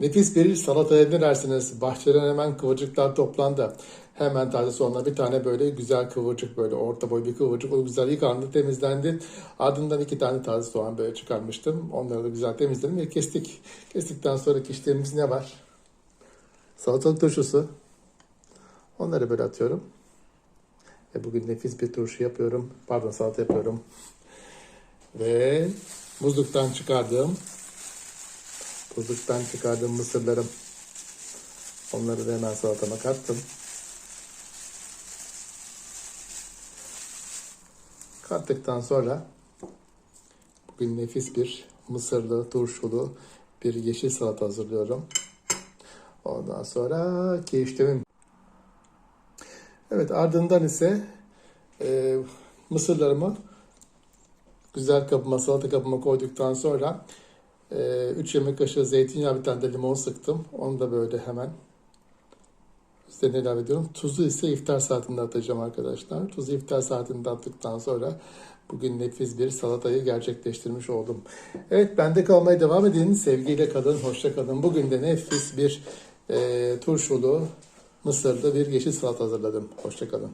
Nefis bir salataya ne dersiniz? Bahçeden hemen kıvırcıklar toplandı. Hemen taze soğanla bir tane böyle güzel kıvırcık böyle orta boy bir kıvırcık. O güzel yıkandı, temizlendi. Ardından iki tane taze soğan böyle çıkarmıştım. Onları da güzel temizledim ve kestik. Kestikten sonraki işlemimiz ne var? Salatalık turşusu. Onları böyle atıyorum. Ve bugün nefis bir turşu yapıyorum. Pardon salata yapıyorum. Ve buzluktan çıkardığım buzluktan çıkardığım mısırlarım. Onları da hemen salatama kattım. Kattıktan sonra bugün nefis bir mısırlı, turşulu bir yeşil salata hazırlıyorum. Ondan sonra ki işlemim. Evet ardından ise e, mısırlarımı güzel kabıma, salata kabıma koyduktan sonra 3 yemek kaşığı zeytinyağı bir tane de limon sıktım. Onu da böyle hemen üzerine ilave ediyorum. Tuzu ise iftar saatinde atacağım arkadaşlar. Tuzu iftar saatinde attıktan sonra bugün nefis bir salatayı gerçekleştirmiş oldum. Evet bende kalmaya devam edin. Sevgiyle kalın, hoşça kalın. Bugün de nefis bir e, turşulu, mısırlı bir yeşil salata hazırladım. Hoşça kalın.